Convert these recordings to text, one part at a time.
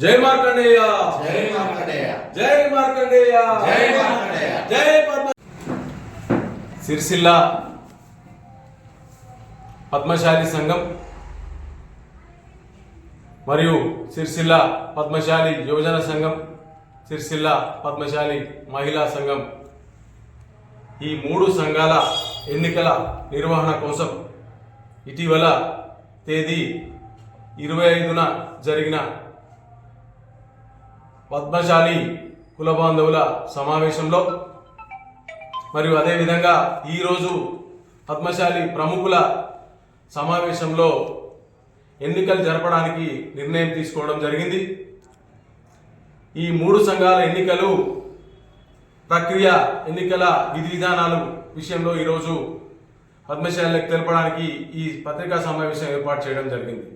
జై మార్కండేయ. జై మార్కండేయ. జై మార్కండేయ. జై మార్కండేయ. జై సిరిసిల్ల పద్మశాలి సంఘం మరియు సిరిసిల్ల పద్మశాలి యువజన సంఘం సిరిసిల్ల పద్మశాలి మహిళా సంఘం ఈ మూడు సంఘాల ఎన్నికల నిర్వహణ కోసం ఇటీవల తేదీ ఇరవై ఐదున జరిగిన పద్మశాలి కుల బాంధవుల సమావేశంలో మరియు అదేవిధంగా ఈరోజు పద్మశాలి ప్రముఖుల సమావేశంలో ఎన్నికలు జరపడానికి నిర్ణయం తీసుకోవడం జరిగింది. ఈ మూడు సంఘాల ఎన్నికలు ప్రక్రియ ఎన్నికల విధి విధానాలు విషయంలో ఈరోజు పద్మశాలకు తెలపడానికి ఈ పత్రికా సమావేశం ఏర్పాటు చేయడం జరిగింది.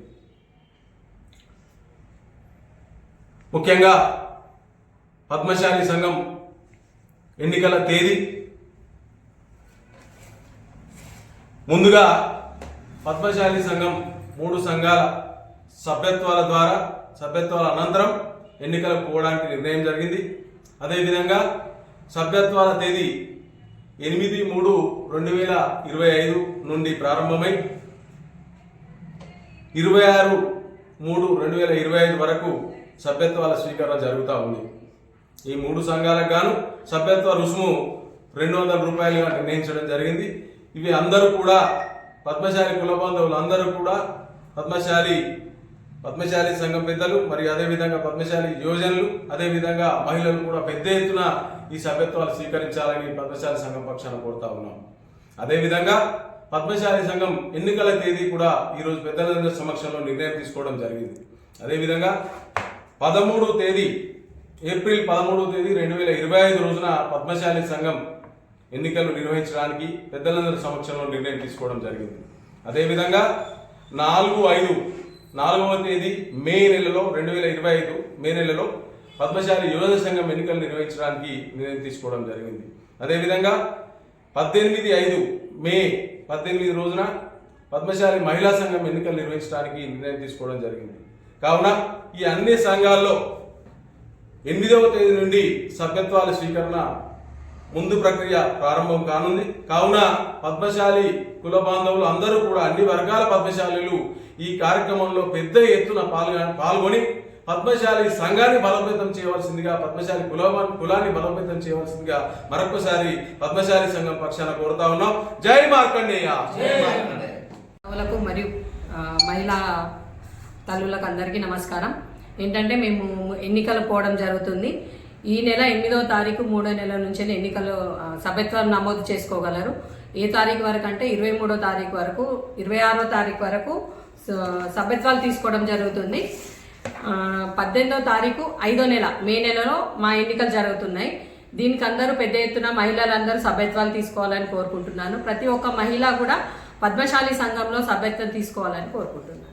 ముఖ్యంగా పద్మశాలి సంఘం ఎన్నికల తేదీ. ముందుగా పద్మశాలి సంఘం మూడు సంఘాల సభ్యత్వాల ద్వారా సభ్యత్వాల అనంతరం ఎన్నికలకు పోవడానికి నిర్ణయం జరిగింది. అదేవిధంగా సభ్యత్వాల తేదీ ఎనిమిది మూడు రెండు వేల ఇరవై ఐదు నుండి ప్రారంభమై ఇరవై ఆరు మూడు రెండు వేల ఇరవై ఐదు వరకు సభ్యత్వాల స్వీకరణ జరుగుతూ ఉంది. ఈ మూడు సంఘాలకు గాను సభ్యత్వ రుసుము రెండు వందల రూపాయలుగా నిర్ణయించడం జరిగింది. ఇవి అందరూ కూడా పద్మశాలి కుల బాంధవులు అందరూ కూడా పద్మశాలి పద్మశాలి సంఘం పెద్దలు మరియు అదేవిధంగా పద్మశాలి యువజనులు అదేవిధంగా మహిళలు కూడా పెద్ద ఎత్తున ఈ సభ్యత్వాలు స్వీకరించాలని పద్మశాలి సంఘం పక్షాన కోరుతా ఉన్నాం. అదేవిధంగా పద్మశాలి సంఘం ఎన్నికల తేదీ కూడా ఈరోజు పెద్దలందరి సమక్షంలో నిర్ణయం తీసుకోవడం జరిగింది. అదేవిధంగా పదమూడు తేదీ ఏప్రిల్ పదమూడవ తేదీ రెండు వేల ఇరవై ఐదు రోజున పద్మశాలి సంఘం ఎన్నికలు నిర్వహించడానికి పెద్దలందరి సమక్షంలో నిర్ణయం తీసుకోవడం జరిగింది. అదేవిధంగా నాలుగు ఐదు నాలుగవ తేదీ మే నెలలో రెండు వేల ఇరవై ఐదు మే నెలలో పద్మశాలి యువజన సంఘం ఎన్నికలు నిర్వహించడానికి నిర్ణయం తీసుకోవడం జరిగింది. అదేవిధంగా పద్దెనిమిది ఐదు మే పద్దెనిమిది రోజున పద్మశాలి మహిళా సంఘం ఎన్నికలు నిర్వహించడానికి నిర్ణయం తీసుకోవడం జరిగింది. కావున ఈ అన్ని సంఘాల్లో ఎనిమిదవ తేదీ నుండి సభ్యత్వాల స్వీకరణ ముందు ప్రక్రియ ప్రారంభం కానుంది. కావున పద్మశాలి కుల బాంధవులు అందరూ కూడా అన్ని వర్గాల పద్మశాలీలు ఈ కార్యక్రమంలో పెద్ద ఎత్తున పాల్గొ పాల్గొని పద్మశాలి సంఘాన్ని బలోపేతం చేయవలసిందిగా పద్మశాలి కుల కులాన్ని బలోపేతం చేయవలసిందిగా మరొకసారి పద్మశాలి సంఘం పక్షాన కోరుతా ఉన్నాం. జై మార్కండేయ! జై మరియు మహిళా తల్లులకు అందరికీ నమస్కారం. ఏంటంటే మేము ఎన్నికలు పోవడం జరుగుతుంది. ఈ నెల ఎనిమిదో తారీఖు మూడో నెల నుంచి ఎన్నికలు సభ్యత్వం నమోదు చేసుకోగలరు. ఏ తారీఖు వరకు అంటే ఇరవై మూడో తారీఖు వరకు ఇరవై ఆరో తారీఖు వరకు స- సభ్యత్వాలు తీసుకోవడం జరుగుతుంది. పద్దెనిమిదో తారీఖు ఐదో నెల మే నెలలో మా ఎన్నికలు జరుగుతున్నాయి. దీనికి అందరూ పెద్ద ఎత్తున మహిళలందరూ సభ్యత్వాలు తీసుకోవాలని కోరుకుంటున్నాను. ప్రతి ఒక్క మహిళ కూడా పద్మశాలి సంఘంలో సభ్యత్వం తీసుకోవాలని కోరుకుంటున్నాను.